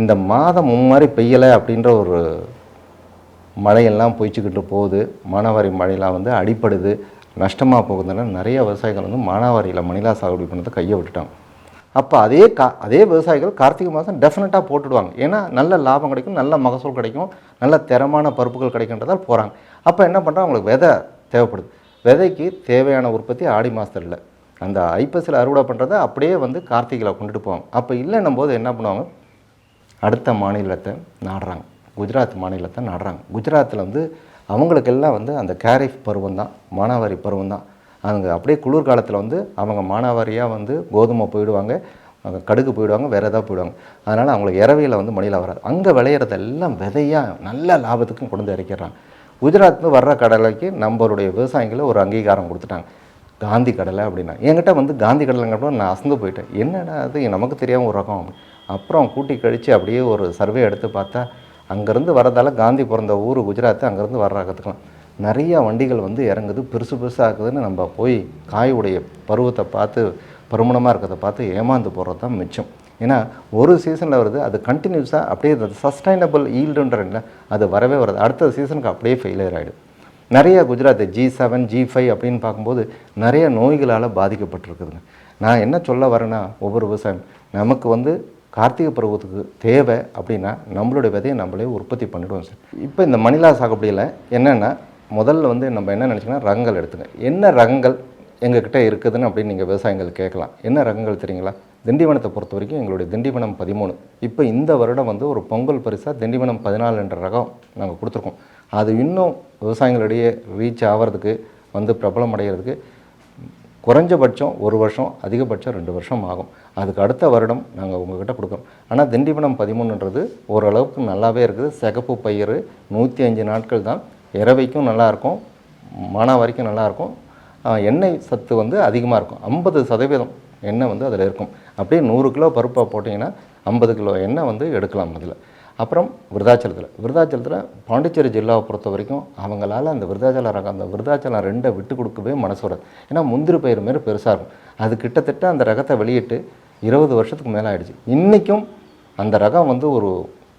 இந்த மாதம் மும்மாரி பெய்யலை அப்படின்ற ஒரு மழையெல்லாம் பொய்ச்சிக்கிட்டு போகுது. மானாவாரி மழையெல்லாம் வந்து அடிப்படுது நஷ்டமாக போகுதுன்னா நிறைய விவசாயிகள் வந்து மானாவாரியில் மணிலா சாகுபடி பண்ணதை கையை விட்டுட்டாங்க. அப்போ அதே கா அதே விவசாயிகள் கார்த்திகை மாதம் டெஃபினட்டாக போட்டுடுவாங்க. ஏன்னா நல்ல லாபம் கிடைக்கும் நல்ல மகசூல் கிடைக்கும் நல்ல திறமான பருப்புகள் கிடைக்கின்றதால் போகிறாங்க அப்போ என்ன பண்ணுறாங்க அவங்களுக்கு விதை தேவைப்படுது. விதைக்கு தேவையான உற்பத்தி ஆடி மாதத்தில் இல்லை அந்த ஐப்பசியில் அறுவடை பண்ணுறதை அப்படியே வந்து கார்த்திகையில் கொண்டுட்டு போவாங்க. அப்போ இல்லைன்னும் போது என்ன பண்ணுவாங்க? அடுத்த மாநிலத்தை நாடுறாங்க. குஜராத் மாநிலத்தை நாடுறாங்க. குஜராத்தில் வந்து அவங்களுக்கெல்லாம் வந்து அந்த கேரிஃப் பருவம் தான் மானாவாரி பருவம் தான் அவங்க அப்படியே குளிர் காலத்தில் வந்து அவங்க மானாவாரியாக வந்து கோதுமை போயிடுவாங்க கடுகு போயிடுவாங்க வேறு எதாவது போயிடுவாங்க. அதனால் அவங்களுக்கு இரவையில் வந்து மணியில் வராது. அங்கே விளையிறதெல்லாம் விதையாக நல்ல லாபத்துக்கும் கொண்டு இறக்கிறாங்க இறக்கிடுறாங்க. குஜராத்லேருந்து வர்ற கடலைக்கு நம்மளுடைய விவசாயிகளை ஒரு அங்கீகாரம் கொடுத்துட்டாங்க. காந்தி கடலை அப்படின்னா. என்கிட்ட வந்து காந்தி கடலைங்கிறப்ப நான் அசந்து போயிட்டேன். என்னடா அது நமக்கு தெரியாமல் ஒரு ரகம் அப்புறம் கூட்டி கழித்து அப்படியே ஒரு சர்வே எடுத்து பார்த்தா அங்கேருந்து வரதால காந்தி பிறந்த ஊர் குஜராத்து அங்கேருந்து வர்ற ரகத்துக்கலாம் நிறையா வண்டிகள் வந்து இறங்குது பெருசு பெருசாக இருக்குதுன்னு நம்ம போய் காயுடைய பருவத்தை பார்த்து பருமணமாக இருக்கிறத பார்த்து ஏமாந்து போகிறது தான் மிச்சம். ஏன்னா ஒரு சீசனில் வருது அது கண்டினியூஸாக அப்படியே சஸ்டைனபிள் ஈல்டுன்ற அது வரவே வருது. அடுத்த சீசனுக்கு அப்படியே ஃபெயிலியர் ஆகிடும் நிறைய Gujarat G seven G five அப்படின்னு பார்க்கும்போது நிறைய நோய்களால் பாதிக்கப்பட்டிருக்குதுங்க. நான் என்ன சொல்ல வரேன்னா ஒவ்வொரு விவசாயம் நமக்கு வந்து கார்த்திகை பருவத்துக்கு தேவை அப்படின்னா நம்மளுடைய விதையை நம்மளே உற்பத்தி பண்ணிவிடுவோம் சார். இப்போ இந்த மணிலா சாகுபடியில் என்னென்னா முதல்ல வந்து நம்ம என்ன நினச்சிங்கன்னா ரகங்கள் எடுத்துங்க. என்ன ரகங்கள் எங்ககிட்ட இருக்குதுன்னு அப்படின்னு நீங்கள் விவசாயிகள் கேட்கலாம். என்ன ரகங்கள் தெரியுங்களா? திண்டிவனத்தை பொறுத்த வரைக்கும் எங்களுடைய திண்டிவனம் பதிமூணு. இப்போ இந்த வருடம் வந்து ஒரு பொங்கல் பரிசாக திண்டிவனம் பதினாலு என்ற ரகம் நாங்கள் கொடுத்துருக்கோம். அது இன்னும் விவசாயிகளிடையே ரீச் ஆகிறதுக்கு வந்து பிரபலம் அடைகிறதுக்கு குறைஞ்சபட்சம் ஒரு வருஷம் அதிகபட்சம் ரெண்டு வருஷம் ஆகும். அதுக்கு அடுத்த வருடம் நாங்கள் உங்ககிட்ட கொடுக்குறோம். ஆனால் திண்டிவனம் பதிமூணுன்றது ஓரளவுக்கு நல்லாவே இருக்குது. சிகப்பு பயிர் நூற்றி அஞ்சு நாட்கள் தான். இறவைக்கும் நல்லாயிருக்கும் மன வரைக்கும் நல்லாயிருக்கும் எண்ணெய் சத்து வந்து அதிகமாக இருக்கும் ஐம்பது சதவீதம் எண்ணெய் வந்து அதில் இருக்கும். அப்படியே நூறு கிலோ பருப்பை போட்டிங்கன்னா ஐம்பது கிலோ எண்ணெய் வந்து எடுக்கலாம் அதில் அப்புறம் விருதாச்சலத்தில். விருதாச்சலத்தில் பாண்டிச்சேரி ஜில்லாவை பொறுத்த வரைக்கும் அவங்களால் அந்த விருதாச்சலம் ரகம் அந்த விருதாச்சலம் ரெண்டை விட்டு கொடுக்கவே மனசு வராது. ஏன்னா முந்திரி பயிர் மாரி பெருசாக இருக்கும். அது கிட்டத்தட்ட அந்த ரகத்தை வெளியிட்டு இருபது வருஷத்துக்கு மேலே ஆகிடுச்சு இன்றைக்கும் அந்த ரகம் வந்து ஒரு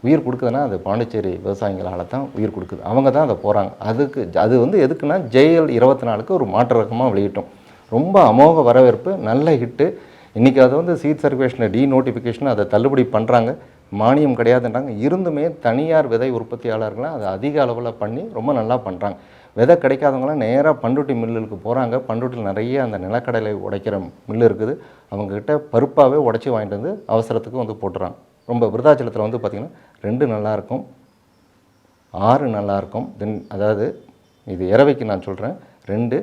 உயிர் கொடுக்குதுன்னா அது பாண்டிச்சேரி விவசாயிகளால் தான் உயிர் கொடுக்குது. அவங்க தான் அதை போகிறாங்க அதுக்கு அது வந்து எதுக்குன்னா ஜெயல் இருபத்தி நாலுக்கு ஒரு மாற்று ரகமாக வெளியிட்டோம். ரொம்ப அமோக வரவேற்பு நல்ல ஹிட்டு. இன்றைக்கி அது வந்து சீட் சர்வேஷனை டீ நோட்டிஃபிகேஷன் அதை தள்ளுபடி பண்ணுறாங்க மானியம் கிடையாதுன்றாங்க. இருந்துமே தனியார் விதை உற்பத்தியாளர்கள்லாம் அதை அதிக அளவில் பண்ணி ரொம்ப நல்லா பண்ணுறாங்க விதை கிடைக்காதவங்களாம் நேராக பண்ருட்டி மில்லுக்கு போகிறாங்க பண்ருட்டியில் நிறைய அந்த நிலக்கடலை உடைக்கிற மில்லு இருக்குது. அவங்கக்கிட்ட பருப்பாகவே உடைச்சி வாங்கிட்டு வந்து அவசரத்துக்கு வந்து போட்டுறாங்க. ரொம்ப விருதாச்சலத்தில் வந்து பார்த்திங்கன்னா ரெண்டு நல்லாயிருக்கும் ஆறு நல்லாயிருக்கும் தென் அதாவது இது இரவைக்கு நான் சொல்கிறேன் ரெண்டு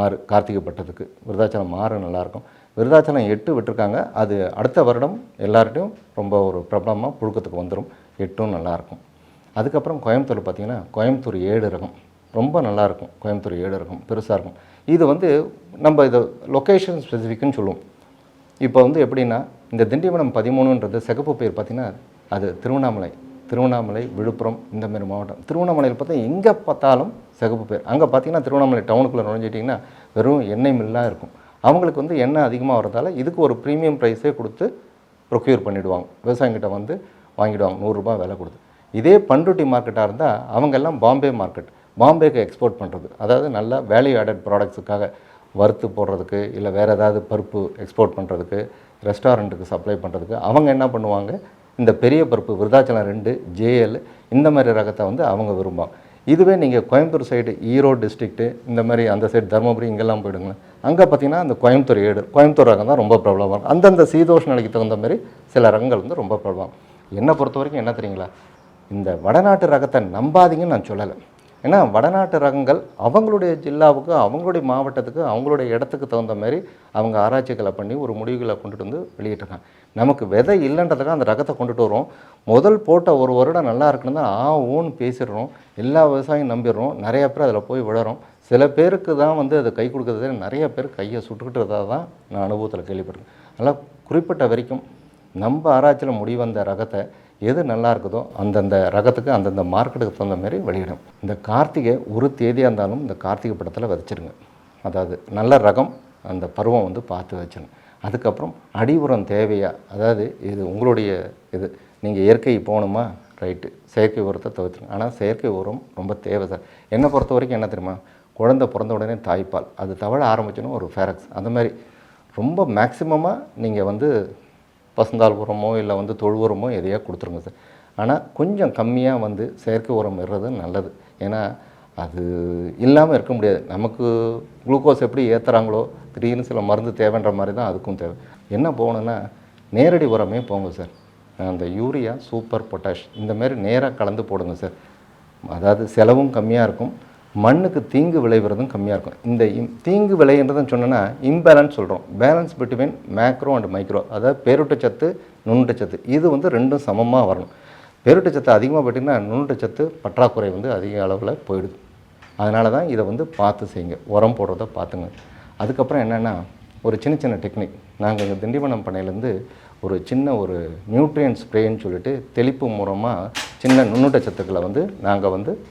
ஆறு கார்த்திகை பட்டத்துக்கு. விருதாச்சலம் ஆறு நல்லாயிருக்கும் விருதாச்சலம் எட்டு விட்டுருக்காங்க. அது அடுத்த வருடம் எல்லார்ட்டையும் ரொம்ப ஒரு பிரபலமாக புழுக்கத்துக்கு வந்துடும் எட்டும் நல்லாயிருக்கும் அதுக்கப்புறம் கோயம்புத்தூர் பார்த்திங்கன்னா கோயம்புத்தூர் ஏழு இருக்கும் ரொம்ப நல்லாயிருக்கும் கோயம்புத்தூர் ஏழு இருக்கும் பெருசாக இருக்கும். இது வந்து நம்ம இதை லொக்கேஷன் ஸ்பெசிஃபிக்குன்னு சொல்லுவோம். இப்போ வந்து எப்படின்னா இந்த திண்டிவனம் பதிமூணுன்றது சிகப்பு பேர் பார்த்திங்கன்னா அது திருவண்ணாமலை திருவண்ணாமலை விழுப்புரம் இந்த மாதிரி மாவட்டம். திருவண்ணாமலையில் பார்த்தா எங்கே பார்த்தாலும் சிகப்பு பேர். அங்கே பார்த்தீங்கன்னா திருவண்ணாமலை டவுனுக்குள்ளே நுழைஞ்சிட்டிங்கன்னா வெறும் எண்ணெய் மில்லாக இருக்கும். அவங்களுக்கு வந்து எண்ணெய் அதிகமாக வரதால இதுக்கு ஒரு ப்ரீமியம் ப்ரைஸே கொடுத்து ப்ரொக்யூர் பண்ணிவிடுவாங்க விவசாயிங்கிட்ட வந்து வாங்கிடுவாங்க. நூறுரூபா விலை கொடுத்து. இதே பண்ருட்டி மார்க்கெட்டாக இருந்தால் அவங்கெல்லாம் பாம்பே மார்க்கெட். பாம்பேக்கு எக்ஸ்போர்ட் பண்ணுறது அதாவது நல்ல வேல்யூ ஆடட் ப்ராடக்ட்ஸுக்காக வறுத்து போடுறதுக்கு இல்லை வேறு ஏதாவது பருப்பு எக்ஸ்போர்ட் பண்ணுறதுக்கு ரெஸ்டாரண்ட்டுக்கு சப்ளை பண்ணுறதுக்கு அவங்க என்ன பண்ணுவாங்க? இந்த பெரிய பருப்பு விருதாச்சலம் ரெண்டு ஜேஎல் இந்த மாதிரி ரகத்தை வந்து அவங்க விரும்புவாங்க. இதுவே நீங்கள் கோயம்புத்தூர் சைடு ஈரோடு டிஸ்ட்ரிக்ட்டு இந்த மாதிரி அந்த சைடு தருமபுரி இங்கெல்லாம் போயிடுங்க அங்கே பார்த்தீங்கன்னா அந்த கோயம்புத்தூர் ஏடு கோயம்புத்தூர் ரகம் தான் ரொம்ப ப்ராப்ளமாக இருக்கும். அந்தந்த சீதோஷ நிலைக்கு தகுந்த மாதிரி சில ரகங்கள் வந்து ரொம்ப பிரபலம் என்னை பொறுத்த வரைக்கும் என்ன தெரியுங்களா? இந்த வடநாட்டு ரகத்தை நம்பாதீங்கன்னு நான் சொல்லலை. ஏன்னா வடநாட்டு ரகங்கள் அவங்களுடைய ஜில்லாவுக்கு அவங்களுடைய மாவட்டத்துக்கு அவங்களுடைய இடத்துக்கு தகுந்த மாதிரி அவங்க ஆராய்ச்சிகளை பண்ணி ஒரு முடிவுகளை கொண்டுட்டு வந்து வெளியிட்டிருக்காங்க. நமக்கு விதை இல்லைன்றதுக்காக அந்த ரகத்தை கொண்டுட்டு வரோம் முதல் போட்ட ஒரு வருடம் நல்லா இருக்குன்னு தான் ஆ ஓன்னு பேசிடுறோம். எல்லா விவசாயியும் நம்பிடுறோம். நிறைய பேர் அதில் போய் விழறோம். சில பேருக்கு தான் வந்து அது கை கொடுக்குறது நிறைய பேர் கையை சுட்டுக்கிட்டதாக தான் நான் அனுபவத்தில் கேள்விப்பட்டிருக்கேன். அதனால் குறிப்பிட்ட வரைக்கும் நம்ம ஆராய்ச்சியில் முடிவந்த ரகத்தை எது நல்லா இருக்குதோ அந்தந்த ரகத்துக்கு அந்தந்த மார்க்கெட்டுக்கு தகுந்த மாதிரி வெளியிடும். இந்த கார்த்திகை ஒரு தேதியாக இருந்தாலும் இந்த கார்த்திகை படத்தில் விதைச்சிருங்க அதாவது நல்ல ரகம் அந்த பருவம் வந்து பார்த்து வச்சிருங்க. அதுக்கப்புறம் அடி உரம் தேவையா? அதாவது இது உங்களுடைய இது. நீங்கள் இயற்கை போகணுமா? ரைட்டு. செயற்கை உரத்தை தவிர்த்துருங்க. ஆனால் செயற்கை உரம் ரொம்ப தேவை சார். என்னை பொறுத்த வரைக்கும் என்ன தெரியுமா? குழந்தை பிறந்த உடனே தாய்ப்பால். அது தவழ ஆரம்பிச்சோன்னா ஒரு ஃபேரக்ஸ். அந்த மாதிரி ரொம்ப மேக்சிமமாக நீங்கள் வந்து பசுந்தால் உரமோ இல்லை வந்து தொழு உரமோ எதையோ கொடுத்துருங்க சார். ஆனால் கொஞ்சம் கம்மியாக வந்து செயற்கை உரம் இடுறது நல்லது. ஏன்னா அது இல்லாமல் இருக்க முடியாது. நமக்கு குளுக்கோஸ் எப்படி ஏற்றுறாங்களோ திடீர்னு சில மருந்து தேவைன்ற மாதிரி தான் அதுக்கும் தேவை. என்ன போகணுன்னா நேரடி உரமே போங்க சார். அந்த யூரியா சூப்பர் பொட்டாஷ் இந்தமாரி நேராக கலந்து போடுங்க சார். அதாவது செலவும் கம்மியாக இருக்கும். மண்ணுக்கு தீங்கு விளைவுறதும் கம்மியாக இருக்கும். இந்த இம்- தீங்கு விளைன்றதுன்னு சொன்னோன்னா இம்பேலன்ஸ் சொல்கிறோம் balance between macro and micro அதாவது பேருட்டச்சத்து நுண்ணுட்டச்சத்து இது வந்து ரெண்டும் சமமாக வரணும். பேருட்டச்சத்து அதிகமாக போட்டிங்கன்னா நுண்ணுட்டச்சத்து பற்றாக்குறை வந்து அதிக அளவில் போயிடுது. அதனால தான் இதை வந்து பார்த்து செய்யுங்க. உரம் போடுறத பார்த்துங்க. அதுக்கப்புறம் என்னென்னா ஒரு சின்ன சின்ன டெக்னிக் நாங்கள் இங்கே திண்டிவனம் பண்ணையிலேருந்து ஒரு சின்ன ஒரு நியூட்ரியன் ஸ்ப்ரேன்னு சொல்லிட்டு தெளிப்பு மூலமாக சின்ன நுண்ணூட்ட சத்துக்களை வந்து நாங்கள் வந்து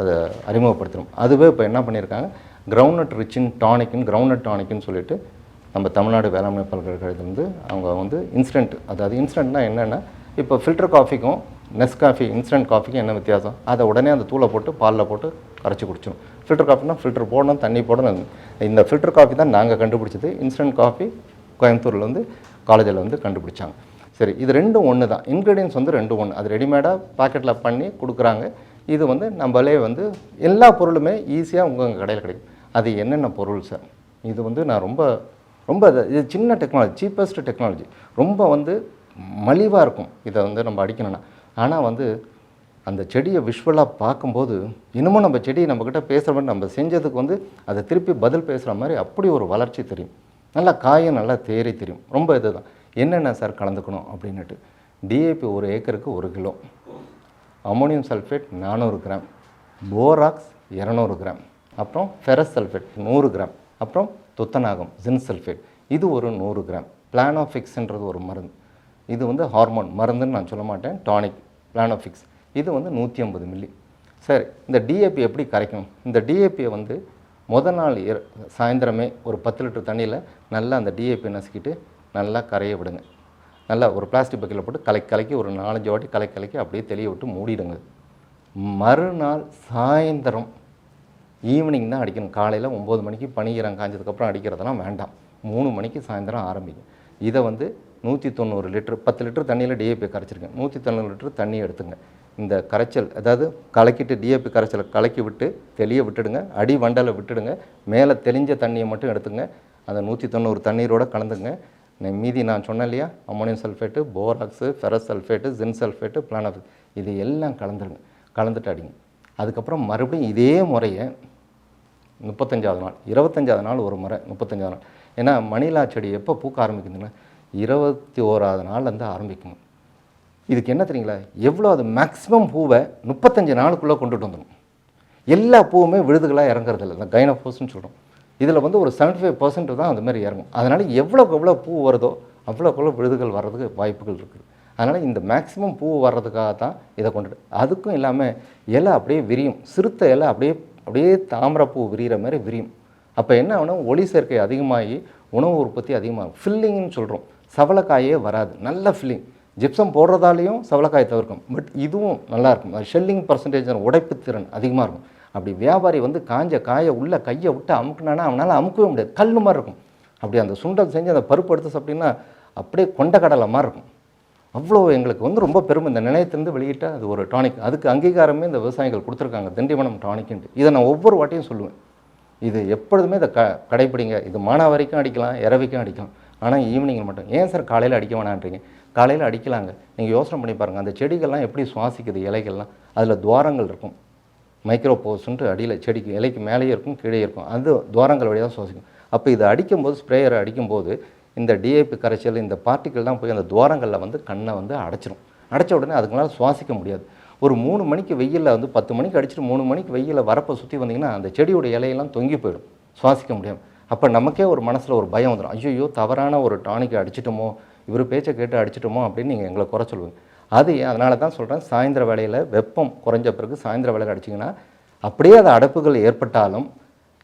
அதை அறிமுகப்படுத்தணும். அதுவே இப்போ என்ன பண்ணியிருக்காங்க? கிரவுண்ட்நட் ரிச்சின் டானிக்னு கிரவுண்ட்நட் டானிக்னு சொல்லிட்டு நம்ம தமிழ்நாடு வேளாண்மை பல்கலைக்கழகத்துலேருந்து அவங்க வந்து இன்ஸ்டன்ட் அதாவது இன்ஸ்டன்ட்னா என்னென்னா இப்போ ஃபில்டர் காஃபிக்கும் நெஸ் காஃபி இன்ஸ்டன்ட் காஃபிக்கும் என்ன வித்தியாசம்? அதை உடனே அந்த தூளை போட்டு பாலில் போட்டு கரைச்சி குடிச்சிடும் ஃபில்டர் காஃபினா ஃபில்டர் போடணும் தண்ணி போடணும். இந்த ஃபில்டர் காஃபி தான் நாங்கள் கண்டுபிடிச்சது. இன்ஸ்டன்ட் காஃபி கோயம்புத்தூரில் வந்து காலேஜில் வந்து கண்டுபிடிச்சாங்க. சரி இது ரெண்டும் ஒன்று தான் இன்க்ரீடியன்ஸ் வந்து ரெண்டும் ஒன்று அது ரெடிமேடாக பாக்கெட்டில் பண்ணி கொடுக்குறாங்க. இது வந்து நம்மளே வந்து எல்லா பொருளுமே ஈஸியாக உங்கள் கடையில் கிடைக்கும். அது என்னென்ன பொருள் சார் இது வந்து நான் ரொம்ப ரொம்ப இது- இது சின்ன டெக்னாலஜி சீப்பஸ்ட் டெக்னாலஜி ரொம்ப வந்து மலிவாக இருக்கும். இதை வந்து நம்ம அடிக்கணும்னா. ஆனால் வந்து அந்த செடியை விஷுவலாக பார்க்கும்போது இன்னமும் நம்ம செடியை நம்மக்கிட்ட பேசுகிற மாதிரி நம்ம செஞ்சதுக்கு வந்து அதை திருப்பி பதில் பேசுகிற மாதிரி அப்படி ஒரு வளர்ச்சி தெரியும். நல்லா காயும் நல்லா தேறி தெரியும். ரொம்ப இதுதான். என்னென்ன சார் கலந்துக்கணும் அப்படின்னுட்டு. டிஏபி ஒரு ஏக்கருக்கு ஒரு கிலோ. அமோனியம் சல்ஃபேட் நானூறு கிராம் போராக்ஸ் இரநூறு கிராம் அப்புறம் ஃபெரஸ் சல்ஃபேட் நூறு கிராம் அப்புறம் துத்தநாகம் ஜின் சல்ஃபேட் இது ஒரு நூறு கிராம். பிளானோஃபிக்ஸ்ன்றது ஒரு மருந்து. இது வந்து ஹார்மோன் மருந்துன்னு நான் சொல்ல மாட்டேன். Tonic Planofix. இது வந்து நூற்றி ஐம்பது மில்லி. சரி இந்த டிஏபி எப்படி கரைக்கணும் இந்த டிஏபியை வந்து முத நாள் இர- சாயந்தரமே ஒரு பத்து லிட்டர் தண்ணியில் நல்லா அந்த டிஏபி நசுக்கிட்டு நல்லா கரைய விடுங்க. நல்லா ஒரு பிளாஸ்டிக் பக்கெட்டில் போட்டு கலக்கி கலக்கி ஒரு நாலஞ்சு வாட்டி கலக்கி கலக்கி அப்படியே தெளிய விட்டு மூடிடுங்க. மறுநாள் சாயந்தரம் ஈவினிங் தான் அடிக்கணும். காலையில் ஒம்பது மணிக்கு பனிஈரம் காய்ஞ்சதுக்கப்புறம் அடிக்கிறதெல்லாம் வேண்டாம். மூணு மணிக்கு சாயந்தரம் ஆரம்பிக்கும் இதை வந்து நூற்றி தொண்ணூறு லிட்டர் பத்து லிட்டர் தண்ணியில் டிஏபி கரைச்சிருக்கேன் நூற்றி தொண்ணூறு லிட்டர் தண்ணி எடுத்துங்க. இந்த கரைச்சல் அதாவது கலக்கிட்டு டிஏபி கரைச்சலை கலக்கி விட்டு தெளிய விட்டுடுங்க. அடி வண்டலை விட்டுடுங்க. மேலே தெளிஞ்ச தண்ணியை மட்டும் எடுத்துங்க. அந்த நூற்றி தொண்ணூறு தண்ணீரோடு கலந்துங்க. மீதி நான் சொன்னேன் இல்லையா? Ammonium sulphate borax ferrous sulphate zinc sulphate பிளானஃப் இது எல்லாம் கலந்துருங்க கலந்துட்டு அடிங்க. அதுக்கப்புறம் மறுபடியும் இதே முறையை முப்பத்தஞ்சாவது நாள் இருபத்தஞ்சாவது நாள் ஒரு முறை முப்பத்தஞ்சாவது நாள். ஏன்னா மணிலா செடி எப்போ பூக்க ஆரம்பிக்குதுன்னா இருபத்தி ஓராவது நாள்லேருந்து ஆரம்பிக்கணும். இதுக்கு என்ன தெரியுங்களா? எவ்வளோ அது மேக்ஸிமம் பூவை முப்பத்தஞ்சு நாளுக்குள்ளே கொண்டுட்டு வந்துடும். எல்லா பூவுமே விழுதுகளாக இறங்குறதில்ல. இந்த கைனோஃபோஸ்னு சொல்கிறோம். இதில் வந்து ஒரு 75% ஃபைவ் பர்சன்ட் தான் அந்த மாதிரி இறங்கும். அதனால் எவ்வளோக்கு எவ்வளோ பூ வருதோ அவ்வளோக்கு எவ்வளோ விழுதுகள் வர்றதுக்கு வாய்ப்புகள் இருக்குது. அதனால் இந்த மேக்ஸிமம் பூ வர்றதுக்காக தான் இதை கொண்டுட்டு அதுக்கும் இல்லாமல் இலை அப்படியே விரியும். சிறுத்த இலை அப்படியே அப்படியே தாமரைப்பூ விரிகிற மாதிரி விரியும். அப்போ என்ன ஆகணும்? ஒளி சேர்க்கை அதிகமாகி உணவு உற்பத்தி அதிகமாகும். ஃபில்லிங்னு சொல்கிறோம் சவளக்காயே வராது. நல்ல ஃபில்லிங் ஜிப்சம் போடுறதாலையும் சவளக்காய் தவிர்க்கும். பட் இதுவும் நல்லா இருக்கும். ஷெல்லிங் பர்சன்டேஜ் உடைப்பு திறன் அதிகமாக இருக்கும். அப்படி வியாபாரி வந்து காஞ்ச காயை உள்ள கையை விட்டு அமுக்குனானா அவனால் அமுக்கவே முடியாது. கல் மாதிரி இருக்கும். அப்படி அந்த சுண்டல் செஞ்சு அந்த பருப்பு எடுத்து சாப்பிட்டீங்கன்னா அப்படியே கொண்ட கடலை மாதிரி இருக்கும். அவ்வளோ எங்களுக்கு வந்து ரொம்ப பெருமை. இந்த நிலையத்திலேருந்து வெளியிட்டால் அது ஒரு டானிக். அதுக்கு அங்கீகாரமே இந்த விவசாயிகள் கொடுத்துருக்காங்க. திண்டிவனம் டானிக்குன்ட்டு இதை நான் ஒவ்வொரு வாட்டியும் சொல்லுவேன். இது எப்பொழுதுமே இதை க கடைப்பிடிங்க. இது மானாவாரிக்கும் அடிக்கலாம் இரவிக்கும் அடிக்கலாம். ஆனால் ஈவினிங்கில் மட்டும். ஏன் சார் காலையில் அடிக்க வேணான்றீங்க? காலையில் அடிக்கலாங்க. நீங்கள் யோசனை பண்ணி பாருங்கள் அந்த செடிகள்லாம் எப்படி சுவாசிக்குது இலைகள்லாம்? அதில் துவாரங்கள் இருக்கும். மைக்ரோபோஸ்ன்ட்டு அடியில் செடிக்கு இலைக்கு மேலேயே இருக்கும் கீழே இருக்கும். அது துவாரங்கள் வழியாக சுவாசிக்கும். அப்போ இதை அடிக்கும்போது ஸ்ப்ரேயரை அடிக்கும்போது இந்த டிஏபி கரைச்சல் இந்த பார்ட்டிகள் தான் போய் அந்த துவாரங்களில் வந்து கண்ணை வந்து அடைச்சிரும். அடைச்ச உடனே அதுக்குனால சுவாசிக்க முடியாது. ஒரு மூணு மணிக்கு வெயிலில் வந்து பத்து மணிக்கு அடிச்சுட்டு மூணு மணிக்கு வெயிலில் வரப்போ சுற்றி வந்தீங்கன்னா அந்த செடியோட இலையெல்லாம் தொங்கி போயிடும். சுவாசிக்க முடியாது அப்போ நமக்கே ஒரு மனசில் ஒரு பயம் வந்துடும் ஐயோ தவறான ஒரு டானிக்கை அடிச்சிட்டோமோ இவர் பேச்சை கேட்டு அடிச்சிட்டோமோ அப்படின்னு நீங்கள் எங்களை குறை சொல்லுவீங்க. அது அதனால தான் சொல்கிறேன் சாயந்தர வேலையில் வெப்பம் குறைஞ்ச பிறகு சாயந்தர வேலையில் அடிச்சிங்கன்னா அப்படியே அது அடைப்புகள் ஏற்பட்டாலும்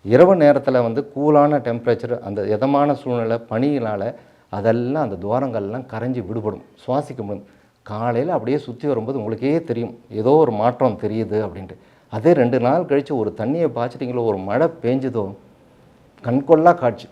இரவு நேரத்தில் வந்து கூலான டெம்பரேச்சர் அந்த இதமான சூழ்நிலை பனியினால் அதெல்லாம் அந்த துவாரங்கள்லாம் கரைஞ்சி விடுபடும் சுவாசிக்க முடியும். காலையில் அப்படியே சுற்றி வரும்போது உங்களுக்கே தெரியும் ஏதோ ஒரு மாற்றம் தெரியுது அப்படின்ட்டு. அதே ரெண்டு நாள் கழித்து ஒரு தண்ணியை பாய்ச்சிட்டிங்களோ ஒரு மழை பேஞ்சுதோ கண்கொள்ளா காட்சி.